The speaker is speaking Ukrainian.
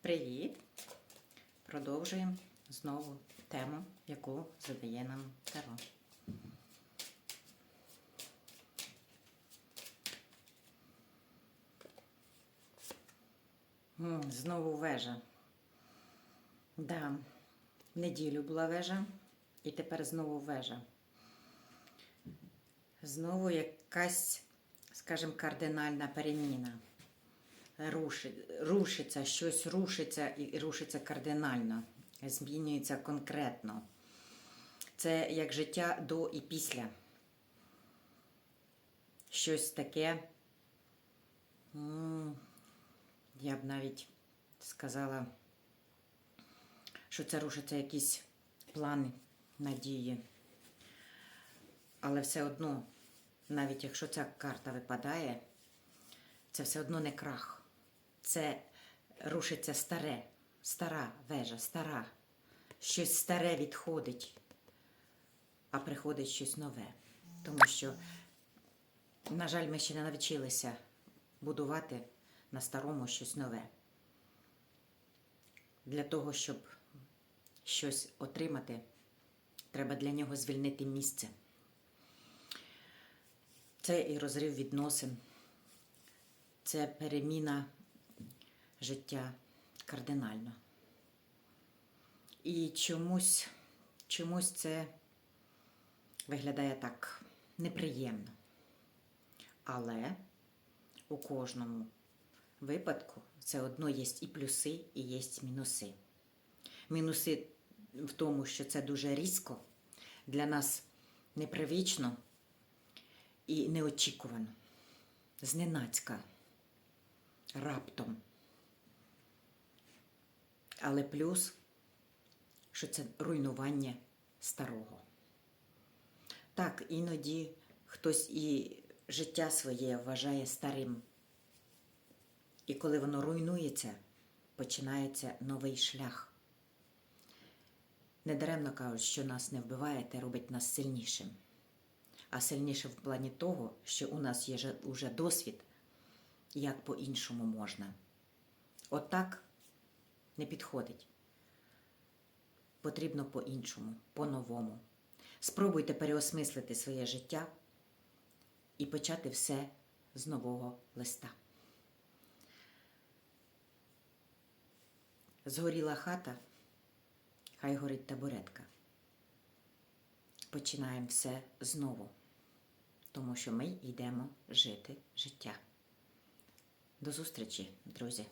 Привіт! Продовжуємо знову тему, яку задає нам Таро. Знову вежа. Да, в неділю була вежа, і тепер знову вежа. Знову якась, скажімо, кардинальна переміна. Руши- рушиться, щось рушиться і рушиться кардинально, змінюється конкретно. Це як життя до і після. Щось таке, я б навіть сказала, що це рушаться якісь плани, надії. Але все одно, навіть якщо ця карта випадає, це все одно не крах. Це рушиться старе, стара вежа, стара. Щось старе відходить, а приходить щось нове. Тому що, на жаль, ми ще не навчилися будувати на старому щось нове. Для того, щоб щось отримати, треба для нього звільнити місце. Це і розрив відносин, це переміна життя кардинально. І чомусь, чомусь це виглядає так неприємно. Але у кожному випадку все одно є і плюси, і є мінуси. Мінуси в тому, що це дуже різко, для нас непривично і неочікувано, зненацька, раптом. Але плюс, що це руйнування старого. Так, іноді хтось і життя своє вважає старим. І коли воно руйнується, починається новий шлях. Недаремно кажуть, що нас не вбиває, те робить нас сильнішим. А сильніше в плані того, що у нас є же- уже досвід, як по-іншому можна. Отак не підходить. Потрібно по-іншому, по-новому. Спробуйте переосмислити своє життя і почати все з нового листа. Згоріла хата, хай горить табуретка. Починаємо все знову, тому що ми йдемо жити життя. До зустрічі, друзі!